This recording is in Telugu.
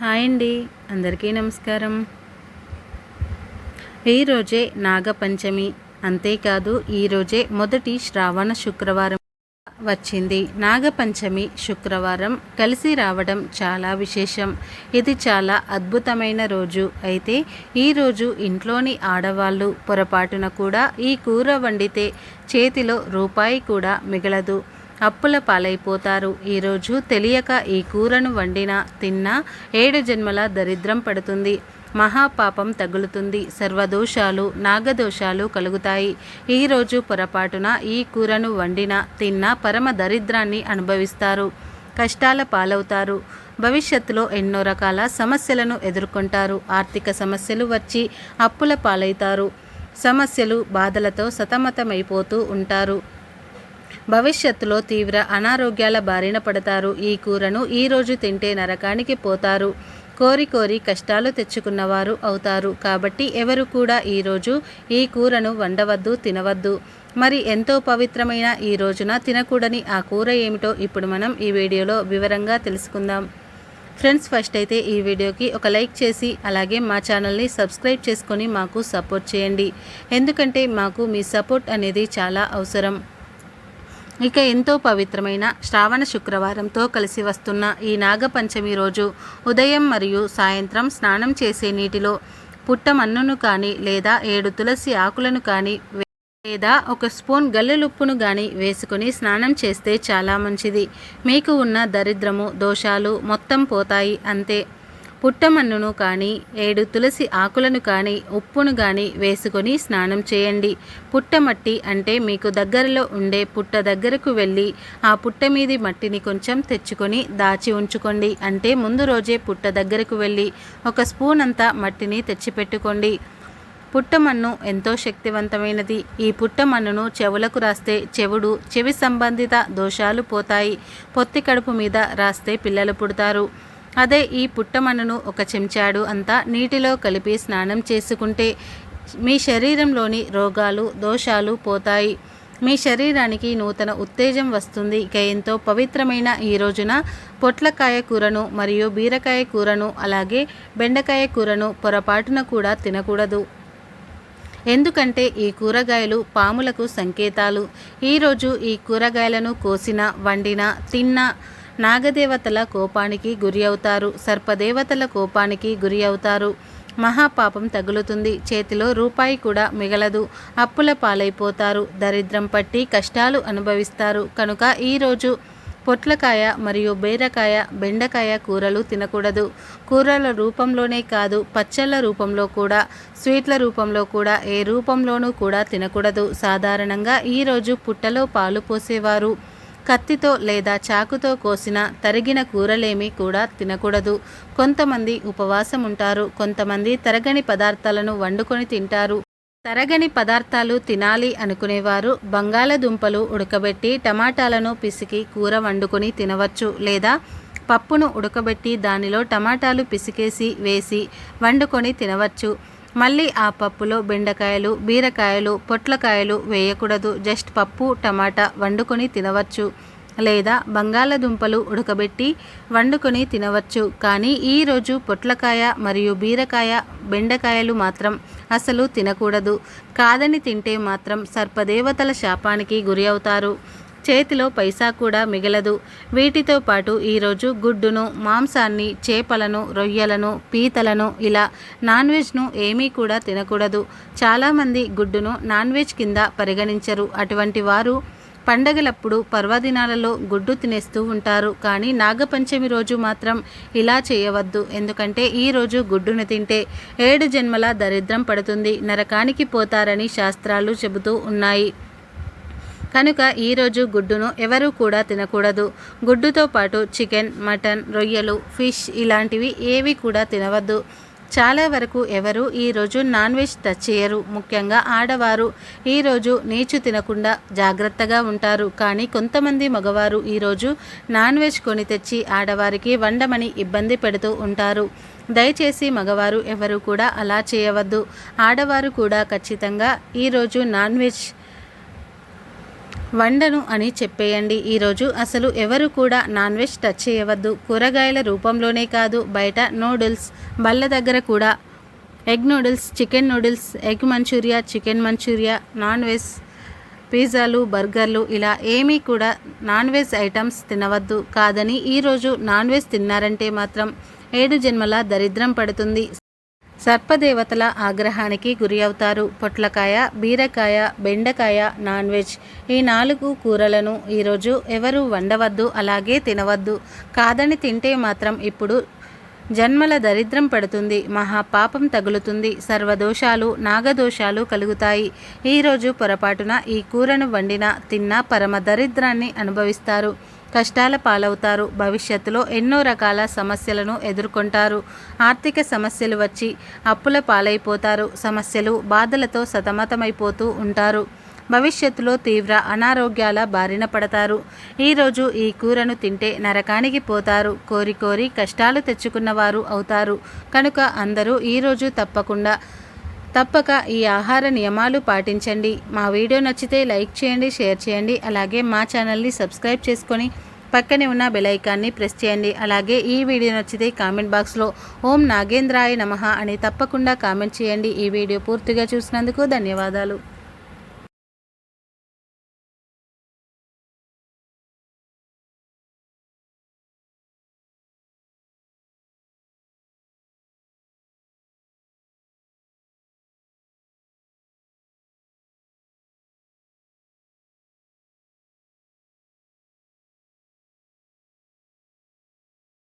హాయ్ అండి. అందరికీ నమస్కారం. ఈరోజే నాగపంచమి. అంతేకాదు ఈరోజే మొదటి శ్రావణ శుక్రవారం వచ్చింది. నాగపంచమి శుక్రవారం కలిసి రావడం చాలా విశేషం. ఇది చాలా అద్భుతమైన రోజు. అయితే ఈరోజు ఇంట్లోని ఆడవాళ్ళు పొరపాటున కూడా ఈ కూర వండితే చేతిలో రూపాయి కూడా మిగలదు. అప్పుల పాలైపోతారు. ఈరోజు తెలియక ఈ కూరను వండినా తిన్నా ఏడు జన్మల దరిద్రం పడుతుంది. మహాపాపం తగులుతుంది. సర్వదోషాలు నాగదోషాలు కలుగుతాయి. ఈరోజు పొరపాటున ఈ కూరను వండినా తిన్నా పరమ దరిద్రాన్ని అనుభవిస్తారు. కష్టాల పాలవుతారు. భవిష్యత్తులో ఎన్నో రకాల సమస్యలను ఎదుర్కొంటారు. ఆర్థిక సమస్యలు వచ్చి అప్పుల పాలవుతారు సమస్యలు బాధలతో సతమతమైపోతూ ఉంటారు. భవిష్యత్తులో తీవ్ర అనారోగ్యాల బారిన పడతారు. ఈ కూరను ఈరోజు తింటే నరకానికి పోతారు. కోరి కోరి కష్టాలు తెచ్చుకున్నవారు అవుతారు. కాబట్టి ఎవరు కూడా ఈరోజు ఈ కూరను వండవద్దు తినవద్దు. మరి ఎంతో పవిత్రమైన ఈ రోజున తినకూడని ఆ కూర ఏమిటో ఇప్పుడు మనం ఈ వీడియోలో వివరంగా తెలుసుకుందాం. ఫ్రెండ్స్ ఫస్ట్ అయితే ఈ వీడియోకి ఒక లైక్ చేసి అలాగే మా ఛానల్ని సబ్స్క్రైబ్ చేసుకొని మాకు సపోర్ట్ చేయండి. ఎందుకంటే మాకు మీ సపోర్ట్ అనేది చాలా అవసరం. ఇక ఎంతో పవిత్రమైన శ్రావణ శుక్రవారంతో కలిసి వస్తున్న ఈ నాగపంచమి రోజు ఉదయం మరియు సాయంత్రం స్నానం చేసే నీటిలో పుట్టమన్నును కానీ లేదా ఏడు తులసి ఆకులను కానీ లేదా ఒక స్పూన్ గల్లెలుప్పును కానీ వేసుకుని స్నానం చేస్తే చాలా మంచిది. మీకు ఉన్న దరిద్రము దోషాలు మొత్తం పోతాయి అంతే. పుట్టమన్నును కానీ ఏడు తులసి ఆకులను కానీ ఉప్పును కానీ వేసుకొని స్నానం చేయండి. పుట్టమట్టి అంటే మీకు దగ్గరలో ఉండే పుట్ట దగ్గరకు వెళ్ళి ఆ పుట్ట మీది మట్టిని కొంచెం తెచ్చుకొని దాచి ఉంచుకోండి. అంటే ముందు రోజే పుట్ట దగ్గరకు వెళ్ళి ఒక స్పూన్ అంతా మట్టిని తెచ్చిపెట్టుకోండి. పుట్టమన్ను ఎంతో శక్తివంతమైనది. ఈ పుట్టమన్నును చెవులకు రాస్తే చెవుడు చెవి సంబంధిత దోషాలు పోతాయి. పొత్తి కడుపు మీద రాస్తే పిల్లలు పుడతారు. అదే ఈ పుట్టమన్నును ఒక చెంచాడు అంతా నీటిలో కలిపి స్నానం చేసుకుంటే మీ శరీరంలోని రోగాలు దోషాలు పోతాయి. మీ శరీరానికి నూతన ఉత్తేజం వస్తుంది. ఇక ఎంతో పవిత్రమైన ఈ రోజున పొట్లకాయ కూరను మరియు బీరకాయ కూరను అలాగే బెండకాయ కూరను పొరపాటున కూడా తినకూడదు. ఎందుకంటే ఈ కూరగాయలు పాములకు సంకేతాలు. ఈరోజు ఈ కూరగాయలను కోసిన వండిన తిన్న నాగదేవతల కోపానికి గురి అవుతారు. సర్పదేవతల కోపానికి గురి అవుతారు. మహాపాపం తగులుతుంది. చేతిలో రూపాయి కూడా మిగలదు. అప్పుల పాలైపోతారు. దరిద్రం పట్టి కష్టాలు అనుభవిస్తారు. కనుక ఈరోజు పొట్లకాయ మరియు బీరకాయ బెండకాయ కూరలు తినకూడదు. కూరల రూపంలోనే కాదు పచ్చళ్ళ రూపంలో కూడా స్వీట్ల రూపంలో కూడా ఏ రూపంలోనూ కూడా తినకూడదు. సాధారణంగా ఈరోజు పుట్టలో పాలు పోసేవారు. కత్తితో లేదా చాకుతో కోసిన తరిగిన కూరలేమి కూడా తినకూడదు. కొంతమంది ఉపవాసం ఉంటారు కొంతమంది తరగని పదార్థాలను వండుకొని తింటారు. తరగని పదార్థాలు తినాలి అనుకునేవారు బంగాళదుంపలు ఉడకబెట్టి టమాటాలను పిసికి కూర వండుకొని తినవచ్చు లేదా పప్పును ఉడకబెట్టి దానిలో టమాటాలు పిసికేసి వేసి వండుకొని తినవచ్చు. మళ్ళీ ఆ పప్పులో బెండకాయలు బీరకాయలు పొట్లకాయలు వేయకూడదు. జస్ట్ పప్పు టమాటా వండుకొని తినవచ్చు. లేదా బంగాళదుంపలు ఉడకబెట్టి వండుకొని తినవచ్చు. కానీ ఈరోజు పొట్లకాయ మరియు బీరకాయ బెండకాయలు మాత్రం అసలు తినకూడదు. కాదని తింటే మాత్రం సర్పదేవతల శాపానికి గురి అవుతారు. చేతిలో పైసా కూడా మిగలదు. వీటితో పాటు ఈరోజు గుడ్డును మాంసాన్ని చేపలను రొయ్యలను పీతలను ఇలా నాన్ వెజ్ను ఏమీ కూడా తినకూడదు. చాలామంది గుడ్డును నాన్ వెజ్ కింద పరిగణించరు. అటువంటి వారు పండగలప్పుడు పర్వదినాలలో గుడ్డు తినేస్తూ ఉంటారు. కానీ నాగపంచమి రోజు మాత్రం ఇలా చేయవద్దు. ఎందుకంటే ఈ రోజు గుడ్డును తింటే ఏడు జన్మల దరిద్రం పడుతుంది. నరకానికి పోతారని శాస్త్రాలు చెబుతూ ఉన్నాయి. కనుక ఈరోజు గుడ్డును ఎవరూ కూడా తినకూడదు. గుడ్డుతో పాటు చికెన్ మటన్ రొయ్యలు ఫిష్ ఇలాంటివి ఏవి కూడా తినవద్దు. చాలా వరకు ఎవరు ఈరోజు నాన్ వెజ్ టచ్ చేయరు. ముఖ్యంగా ఆడవారు ఈరోజు నీచు తినకుండా జాగ్రత్తగా ఉంటారు. కానీ కొంతమంది మగవారు ఈరోజు నాన్ వెజ్ కొని తెచ్చి ఆడవారికి వండమని ఇబ్బంది పెడుతూ ఉంటారు. దయచేసి మగవారు ఎవరు కూడా అలా చేయవద్దు. ఆడవారు కూడా ఖచ్చితంగా ఈరోజు నాన్ వెజ్ వండను అని చెప్పేయండి. ఈరోజు అసలు ఎవరు కూడా నాన్ వెజ్ టచ్ చేయవద్దు. కూరగాయల రూపంలోనే కాదు బయట నూడిల్స్ బల్ల దగ్గర కూడా. Egg noodles chicken noodles egg manchuria chicken manchuria non veg పిజ్జాలు బర్గర్లు ఇలా ఏమీ కూడా నాన్ వెజ్ ఐటమ్స్ తినవద్దు. కాదని ఈరోజు నాన్ వెజ్ తిన్నారంటే మాత్రం ఏడు జన్మల దరిద్రం పడుతుంది. సర్పదేవతల ఆగ్రహానికి గురి అవుతారు పొట్లకాయ బీరకాయ బెండకాయ నాన్ వెజ్ ఈ నాలుగు కూరలను ఈరోజు ఎవరు వండవద్దు అలాగే తినవద్దు. కాదని తింటే మాత్రం ఇప్పుడు జన్మల దరిద్రం పడుతుంది. మహాపాపం తగులుతుంది. సర్వదోషాలు నాగదోషాలు కలుగుతాయి. ఈరోజు పొరపాటున ఈ కూరను వండిన తిన్న పరమ దరిద్రాన్ని అనుభవిస్తారు. కష్టాల పాలవుతారు. భవిష్యత్తులో ఎన్నో రకాల సమస్యలను ఎదుర్కొంటారు. ఆర్థిక సమస్యలు వచ్చి అప్పుల పాలైపోతారు. సమస్యలు బాధలతో సతమతమైపోతూ ఉంటారు. భవిష్యత్తులో తీవ్ర అనారోగ్యాల బారిన పడతారు. ఈరోజు ఈ కూరను తింటే నరకానికి పోతారు. కోరి కోరి కష్టాలు తెచ్చుకున్నవారు అవుతారు. కనుక అందరూ ఈరోజు తప్పకుండా తప్పక ఈ ఆహార నియమాలు పాటించండి. మా వీడియో నచ్చితే లైక్ చేయండి షేర్ చేయండి అలాగే మా ఛానల్ని సబ్స్క్రైబ్ చేసుకొని పక్కనే ఉన్న బెలైకాన్ని ప్రెస్ చేయండి. అలాగే ఈ వీడియో నచ్చితే కామెంట్ బాక్స్లో ఓం నాగేంద్రాయ నమః అని తప్పకుండా కామెంట్ చేయండి. ఈ వీడియో పూర్తిగా చూసినందుకు ధన్యవాదాలు.